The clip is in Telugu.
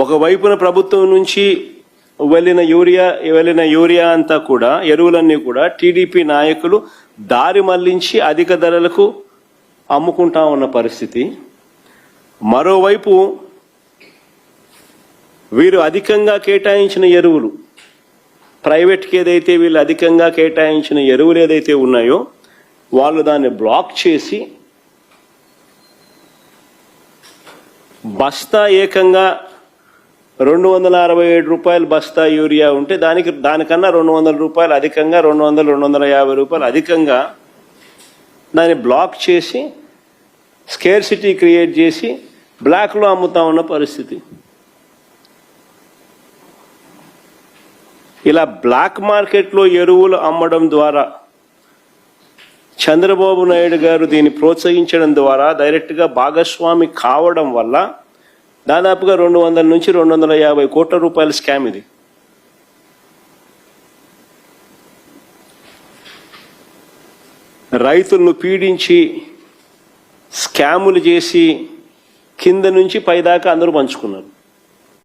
ఒకవైపున ప్రభుత్వం నుంచి వెళ్ళిన యూరియా వెళ్ళిన యూరియా అంతా కూడా ఎరువులన్నీ కూడా టీడీపీ నాయకులు దారి మళ్ళించి అధిక ధరలకు అమ్ముకుంటా ఉన్న పరిస్థితి. మరోవైపు వీరు అధికంగా కేటాయించిన ఎరువులు ప్రైవేట్కి ఏదైతే వీళ్ళు అధికంగా కేటాయించిన ఎరువులు ఏదైతే ఉన్నాయో వాళ్ళు దాన్ని బ్లాక్ చేసి బస్తా ఏకంగా రెండు వందల అరవై ఏడు రూపాయలు బస్తా యూరియా ఉంటే దానికి దానికన్నా రెండు వందల రూపాయలు అధికంగా రెండు వందలు రెండు వందల యాభై రూపాయలు అధికంగా దాన్ని బ్లాక్ చేసి స్కేర్ సిటీ క్రియేట్ చేసి బ్లాక్లో అమ్ముతా ఉన్న పరిస్థితి. ఇలా బ్లాక్ మార్కెట్లో ఎరువులు అమ్మడం ద్వారా చంద్రబాబు నాయుడు గారు దీన్ని ప్రోత్సహించడం ద్వారా డైరెక్ట్గా భాగస్వామి కావడం వల్ల దాదాపుగా రెండు వందల నుంచి రెండు వందల యాభై కోట్ల రూపాయల స్కామ్ ఇది. రైతులను పీడించి స్కాములు చేసి కింద నుంచి పైదాకా అందరూ పంచుకున్నారు.